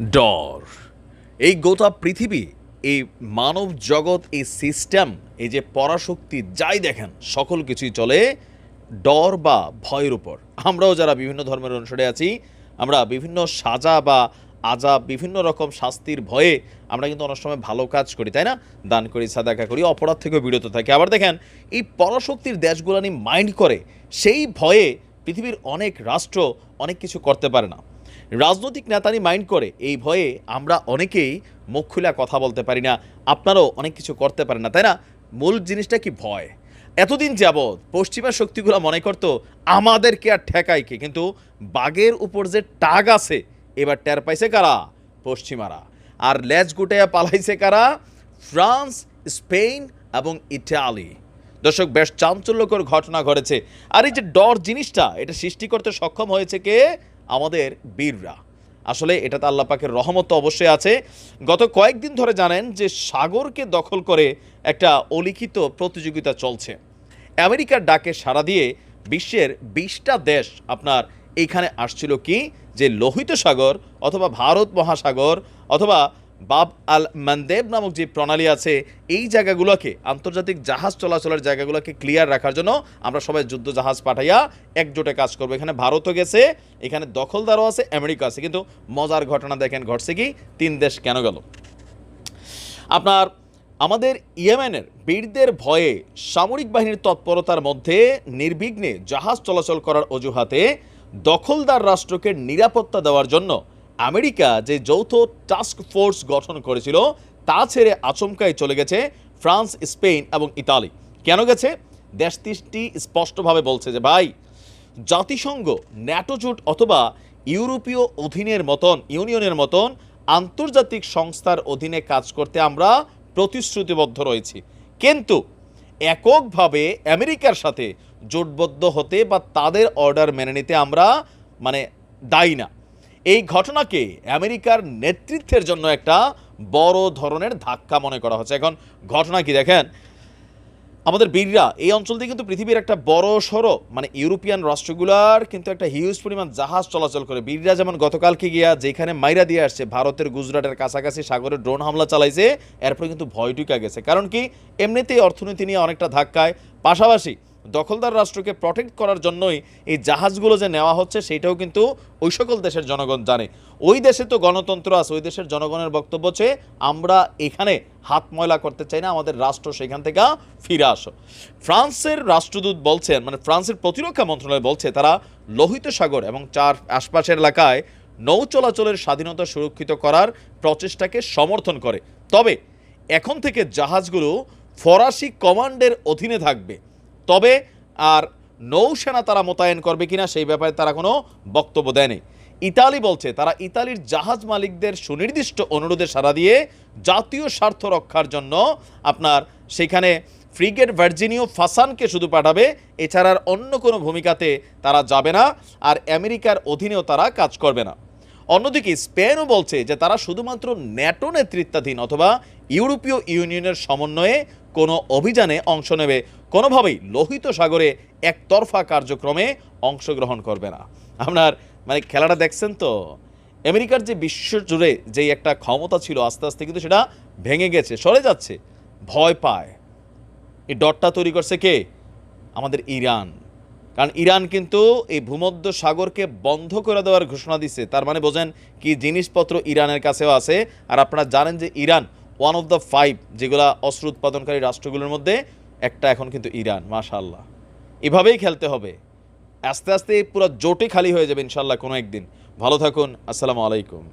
ডর। এই গোটা পৃথিবী, এই মানব জগৎ, এই সিস্টেম, এই যে পরাশক্তি যাই দেখেন, সকল কিছুই চলে ডর বা ভয়ের উপর। আমরাও যারা বিভিন্ন ধর্মের অনুসারে আছি, আমরা বিভিন্ন সাজা বা আজা, বিভিন্ন রকম শাস্তির ভয়ে আমরা কিন্তু অনেক সময় ভালো কাজ করি, তাই না? দান করি, সাদাকা করি, অপরাধ থেকেও বিরত থাকি। আবার দেখেন, এই পরাশক্তির দেশগুলো নিয়ে মাইন্ড করে, সেই ভয়ে পৃথিবীর অনেক রাষ্ট্র অনেক কিছু করতে পারে না। রাজনৈতিক নেতানি মাইন্ড করে, এই ভয়ে আমরা অনেকেই মুখ খুলে কথা বলতে পারি না, আপনারাও অনেক কিছু করতে পারেন না, তাই না? মূল জিনিসটা কি ভয়? এতদিন যাবৎ পশ্চিমা শক্তিগুলো মনে করতো, আমাদেরকে আর ঠেকায় কে? কিন্তু বাঘের উপর যে টাগ আছে, এবার টের পাইছে কারা? পশ্চিমারা। আর লেজ গুটাইয়া পালাইছে কারা? ফ্রান্স, স্পেন এবং ইটালি। দর্শক, বেশ চাঞ্চল্যকর ঘটনা ঘটেছে। আর এই যে ডর জিনিসটা, এটা সৃষ্টি করতে সক্ষম হয়েছে কে? আমাদের বীররা। আসলে এটা তো আল্লাহ পাকের রহমত তো অবশ্যই আছে। গত কয়েকদিন ধরে জানেন যে সাগরকে দখল করে একটা অলিখিত প্রতিযোগিতা চলছে। আমেরিকার ডাকে সাড়া দিয়ে বিশ্বের বিশটা দেশ আপনার এইখানে আসছিল কি? যে লোহিত সাগর অথবা ভারত মহাসাগর অথবা বাব আল মানদেব নামক যে প্রণালী আছে, এই জায়গাগুলোকে, আন্তর্জাতিক জাহাজ চলাচলের জায়গাগুলোকে ক্লিয়ার রাখার জন্য আমরা সবাই যুদ্ধ জাহাজ পাঠাইয়া একজোটে কাজ করব। এখানে ভারতও গেছে, এখানে দখলদারও আছে আমেরিকা আছে। কিন্তু মজার ঘটনা দেখেন, ঘটছে কি? তিন দেশ কেন গেল? আপনার, আমাদের ইয়েমেনের বীরদের ভয়ে সামরিক বাহিনীর তৎপরতার মধ্যে নির্বিঘ্নে জাহাজ চলাচল করার অজুহাতে দখলদার রাষ্ট্রকে নিরাপত্তা দেওয়ার জন্য আমেরিকা যে যৌথ টাস্ক ফোর্স গঠন করেছিল, তা ছেড়ে আচমকাই চলে গেছে ফ্রান্স, স্পেন এবং ইতালি। কেন গেছে? দেশ তিনটি স্পষ্টভাবে বলছে যে, ভাই, জাতিসংঘ, ন্যাটো জোট অথবা ইউরোপীয় অধীনের মতন, ইউনিয়নের মতন আন্তর্জাতিক সংস্থার অধীনে কাজ করতে আমরা প্রতিশ্রুতিবদ্ধ রয়েছি। কিন্তু এককভাবে আমেরিকার সাথে জোটবদ্ধ হতে বা তাদের অর্ডার মেনে নিতে আমরা মানে দায়ী না। এই ঘটনাকে আমেরিকার নেতৃত্বের জন্য একটা বড় ধরনের ধাক্কা মনে করা হচ্ছে। এখন ঘটনা কি দেখেন? আমাদের বীররা এই অঞ্চল দিয়ে কিন্তু পৃথিবীর একটা বড় সড়ো মানে ইউরোপিয়ান রাষ্ট্রগুলার কিন্তু একটা হিউজ পরিমাণ জাহাজ চলাচল করে। বীররা যেমন গতকালকে গিয়া যেখানে মাইরা দিয়ে আসছে, ভারতের গুজরাটের কাছাকাছি সাগরে ড্রোন হামলা চালাইছে, এরপরে কিন্তু ভয় ঢুকা গেছে। কারণ কি? এমনিতেই অর্থনীতি নিয়ে অনেকটা ধাক্কায়। পাশাপাশি দখলদার রাষ্ট্রকে প্রটেক্ট করার জন্যই এই জাহাজগুলো যে নেওয়া হচ্ছে সেটাও কিন্তু ওই সকল দেশের জনগণ জানে। ওই দেশে তো গণতন্ত্র আছে, ওই দেশের জনগণের বক্তব্য হচ্ছে, আমরা এখানে হাত ময়লা করতে চাই না, আমাদের রাষ্ট্র সেখান থেকে ফিরে আসো। ফ্রান্সের রাষ্ট্রদূত বলছেন মানে ফ্রান্সের প্রতিরক্ষা মন্ত্রণালয় বলছে, তারা লোহিত সাগর এবং চার আশপাশের এলাকায় নৌ চলাচলের স্বাধীনতা সুরক্ষিত করার প্রচেষ্টাকে সমর্থন করে। তবে এখন থেকে জাহাজগুলো ফরাসি কমান্ডের অধীনে থাকবে। তবে আর নৌসেনা তারা মোতায়েন করবে কিনা সেই ব্যাপারে তারা কোনো বক্তব্য দেয়নি। ইতালি বলছে, তারা ইতালির জাহাজ মালিকদের সুনির্দিষ্ট অনুরোধে সাড়া দিয়ে জাতীয় স্বার্থ রক্ষার জন্য আপনার সেখানে ফ্রিগেট ভার্জিনিও ফাসানকে শুধু পাঠাবে, এছাড়া অন্য কোনো ভূমিকাতে তারা যাবে না আর আমেরিকার অধীনেও তারা কাজ করবে না। অন্যদিকে স্পেনও বলছে যে তারা শুধুমাত্র ন্যাটো নেতৃত্বাধীন অথবা ইউরোপীয় ইউনিয়নের সমন্বয়ে কোনো অভিযানে অংশ নেবে। কোনোভাবেই লোহিত সাগরে একতরফা কার্যক্রমে অংশগ্রহণ করবে না। আপনার মানে খেলাটা দেখছেন তো? আমেরিকার যে বিশ্ব জুড়ে যে একটা ক্ষমতা ছিল আস্তে আস্তে কিন্তু সেটা ভেঙে গেছে, সরে যাচ্ছে। ভয় পায়। এই ডটটা তৈরি করছে কে? আমাদের ইরান। কারণ ইরান কিন্তু এই ভূমধ্য সাগরকে বন্ধ করে দেওয়ার ঘোষণা দিচ্ছে তার মানে বোঝেন কি জিনিসপত্র ইরানের কাছেও আছে। আর আপনারা জানেন যে Iran one of the five যেগুলা অস্ত্র উৎপাদনকারী রাষ্ট্রগুলোর মধ্যে একটা এখন কিন্তু ইরান মাশাল্লাহ এভাবেই খেলতে হবে। আস্তে আস্তে পুরো জোটে খালি হয়ে যাবে ইনশাল্লাহ কোনো একদিন। ভালো থাকুন, আসসালামু আলাইকুম।